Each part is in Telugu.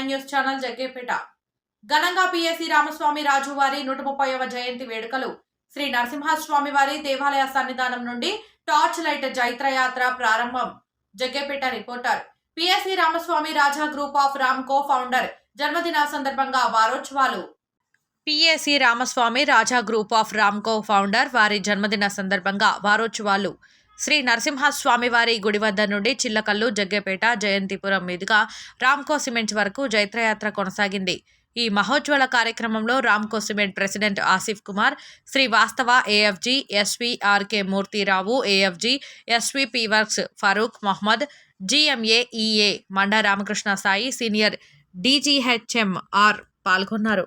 News channel Jaggepeta. ఘనంగా పిఎస్సి రామస్వామి రాజు వారి నూట ముప్పైవ జయంతి వేడుకలు. శ్రీ నరసింహస్వామి వారి దేవాలయ సన్నిధానం నుండి టార్చ్ లైట్ జైత్రయాత్ర ప్రారంభం. Jaggepeta reporter. PSC Ramaswamy Raja group of Ramco founder జన్మదిన సందర్భంగా వారోత్సవాలు. PSC Ramaswamy Raja group of Ramco founder వారి జన్మదిన సందర్భంగా వారోత్సవాలు. శ్రీ నరసింహస్వామి వారి గుడి వద్ద నుండి చిల్లకల్లు జగ్గేపేట జయంతిపురం మీదుగా రామ్కో సిమెంట్ వరకు జైత్రయాత్ర కొనసాగింది. ఈ మహోజ్వల కార్యక్రమంలో Ramco cement president Asif Kumar Srivastava AFG SV RK Murthyrao AFG SV P works Farooq Mohammed GMA EA Ramakrishna Sai senior DGHMR పాల్గొన్నారు.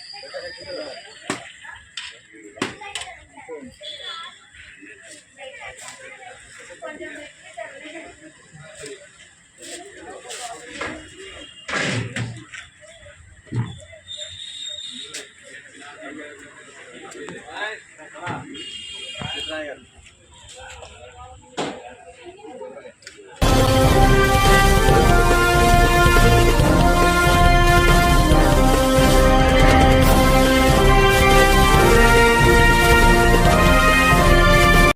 Dragon.